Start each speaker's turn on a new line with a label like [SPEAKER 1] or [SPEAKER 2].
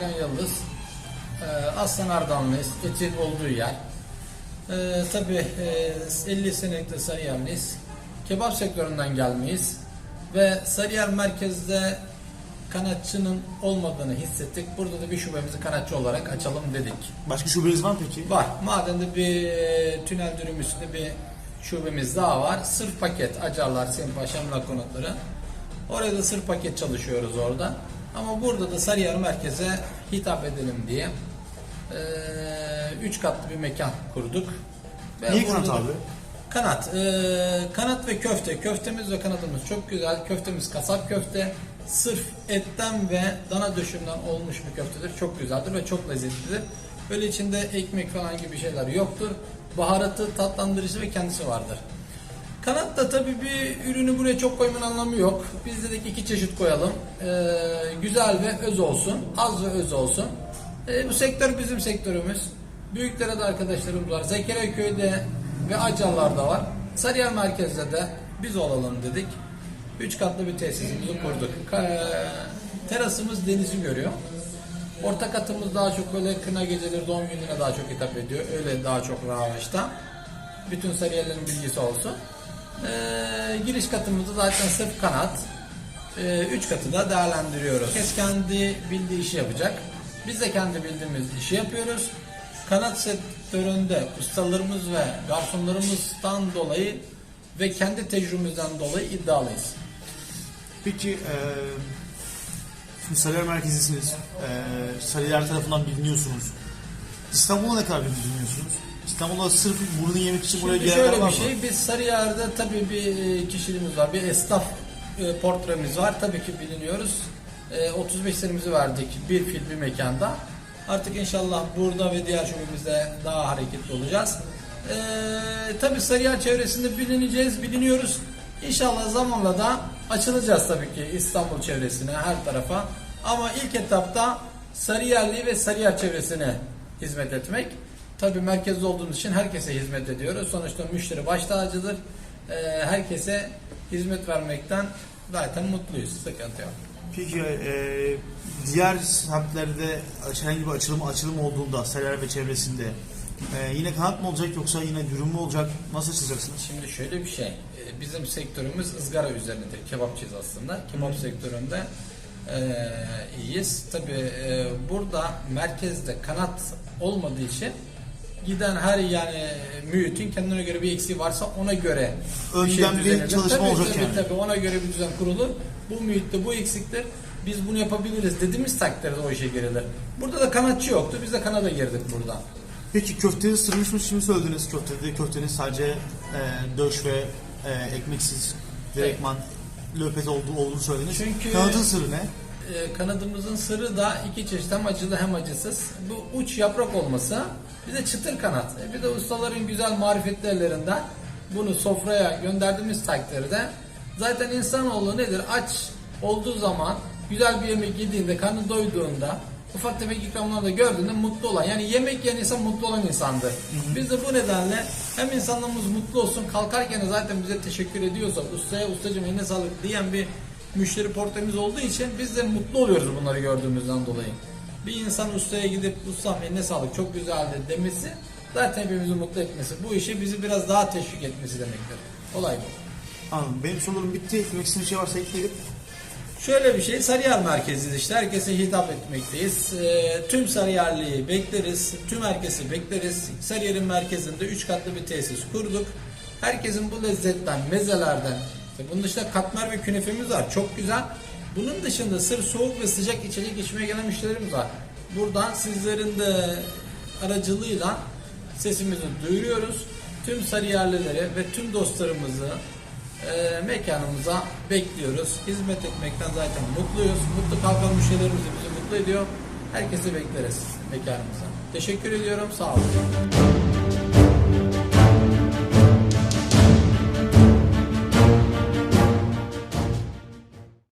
[SPEAKER 1] Bursalıyız. Ee, Aslan Ardahanlıyız. Etin olduğu yer. Ee, tabii e, 50 senelik de Sarıyer'liyiz. Kebap sektöründen gelmeyiz. Ve Sarıyer merkezde kanatçının olmadığını hissettik. Burada da bir şubemizi kanatçı olarak açalım dedik.
[SPEAKER 2] Başka şubeniz var mı peki?
[SPEAKER 1] Var. Madende bir e, tünel dürüm üstünde bir şubemiz daha var. Sırf paket, Acarlar, Simpa, Şemla konutları. Orada da sırf paket çalışıyoruz orada. Ama burada da Sarıyer merkeze hitap edelim diye e, üç katlı bir mekan kurduk. Ve
[SPEAKER 2] Niye kanat abi?
[SPEAKER 1] Kanat. e, kanat ve köfte. Köftemiz ve kanadımız çok güzel. Köftemiz kasap köfte. Sırf etten ve dana döşümden olmuş bir köftedir. Çok güzeldir ve çok lezzetlidir. Böyle içinde ekmek falan gibi şeyler yoktur. Baharatı, tatlandırıcı ve kendisi vardır. Kanat da tabii bir ürünü buraya çok koymanın anlamı yok. Biz dedik iki çeşit koyalım. E, güzel ve öz olsun. Az ve öz olsun. E, bu sektör bizim sektörümüz. Büyüklere de arkadaşlarımız var. Zekeriya köyde ve Acalar'da var. Sarıyer merkezde de biz olalım dedik. Üç katlı bir tesisimizi kurduk. Terasımız denizi görüyor. Orta katımız daha çok böyle kına geceleri, doğum gününe daha çok hitap ediyor. Öyle daha çok ravaşta. Bütün Sarıyerlerin bilgisi olsun. Ee, giriş katımızda zaten sırf kanat. Ee, üç katı da değerlendiriyoruz. Herkes kendi bildiği işi yapacak. Biz de kendi bildiğimiz işi yapıyoruz. Kanat sektöründe ustalarımız ve garsonlarımızdan dolayı ve kendi tecrübemizden dolayı iddialıyız.
[SPEAKER 2] Peki e, şimdi Sarıyer merkezisiniz. E, Sarıyer tarafından biliniyorsunuz. İstanbul'a ne kadar biliniyorsunuz? İstanbul'a sırf burnu yemek için buraya
[SPEAKER 1] Şimdi
[SPEAKER 2] gelenler
[SPEAKER 1] şöyle
[SPEAKER 2] var
[SPEAKER 1] bir
[SPEAKER 2] mı?
[SPEAKER 1] şey, biz Sarıyer'de tabii bir e, kişiliğimiz var, bir esnaf e, portremiz var. Tabii ki biliniyoruz. E, 35 senemizi verdik bir fil bir mekanda. Artık inşallah burada ve diğer şubemizde daha hareketli olacağız. E, tabii Sarıyer çevresinde bilineceğiz, biliniyoruz. İnşallah zamanla da açılacağız tabii ki İstanbul çevresine, her tarafa. Ama ilk etapta Sarıyerli ve Sarıyer çevresine hizmet etmek. Tabii merkezde olduğumuz için herkese hizmet ediyoruz. Sonuçta müşteri baş tacıdır. Ee, herkese hizmet vermekten zaten mutluyuz. Sıkıntı yok.
[SPEAKER 2] Peki e, diğer semtlerde herhangi bir açılım açılım olduğunda Sarıyer ve çevresinde e, yine kanat mı olacak yoksa yine dürüm mü olacak? Nasıl açacaksınız?
[SPEAKER 1] Şimdi şöyle bir şey. e, Bizim sektörümüz ızgara üzerindedir. Kebapçıyız aslında. Kebap sektöründe e, iyiyiz. Tabii e, burada merkezde kanat olmadığı için giden her yani mühitin kendine göre bir eksiği varsa ona göre
[SPEAKER 2] bir
[SPEAKER 1] düzenlenir.
[SPEAKER 2] çalışma
[SPEAKER 1] tabii,
[SPEAKER 2] olacak
[SPEAKER 1] tabii,
[SPEAKER 2] yani.
[SPEAKER 1] Tabii ona göre bir düzen kurulur. Bu mühitte bu eksiktir. Biz bunu yapabiliriz dediğimiz takdirde o işe girilir. Burada da kanatçı yoktu. Biz de kanada girdik burada.
[SPEAKER 2] Peki köfteniz ısırmış mı? Şimdi söylediniz köftede köfteniz sadece e, döş ve e, ekmeksiz direktman löpet olduğu, olduğunu söylediniz.
[SPEAKER 1] Çünkü-
[SPEAKER 2] Kanadın sırrı ne?
[SPEAKER 1] Ee, kanadımızın sırrı da iki çeşit hem acılı hem acısız. Bu uç yaprak olması bir de çıtır kanat. E, Bir de ustaların güzel marifetli ellerinden bunu sofraya gönderdiğimiz takdirde zaten insanoğlu nedir? Aç olduğu zaman güzel bir yemek yediğinde, karnı doyduğunda ufak tefek ikramlar da gördüğünde mutlu olan yani yemek yiyen insan mutlu olan insandır. Biz de bu nedenle hem insanlarımız mutlu olsun kalkarken de zaten bize teşekkür ediyorsa ustaya ustacım eline sağlık diyen bir müşteri portemiz olduğu için biz de mutlu oluyoruz bunları gördüğümüzden dolayı. Bir insan ustaya gidip ustam eline sağlık çok güzeldi demesi zaten hepimizi mutlu etmesi. Bu işi bizi biraz daha teşvik etmesi demektir. Olay bu.
[SPEAKER 2] Anladım. Benim sorularım bitti. Eklemek istediğim şey varsa ekleyelim.
[SPEAKER 1] Şöyle bir şey Sarıyer merkeziyiz işte herkese hitap etmekteyiz. Ee, tüm Sarıyerli'yi bekleriz. Tüm herkesi bekleriz. Sarıyer'in merkezinde 3 katlı bir tesis kurduk. Herkesin bu lezzetten, mezelerden, bunun dışında katmer ve künefemiz var. Çok güzel. Bunun dışında sır soğuk ve sıcak içecek içmeye gelen müşterilerimiz var. Buradan sizlerin de aracılığıyla sesimizi duyuruyoruz. Tüm Sarıyerlileri ve tüm dostlarımızı e, mekanımıza bekliyoruz. Hizmet etmekten zaten mutluyuz. Mutlu kalkan müşterilerimiz de bizi mutlu ediyor. Herkesi bekleriz mekanımıza. Teşekkür ediyorum. Sağ olun.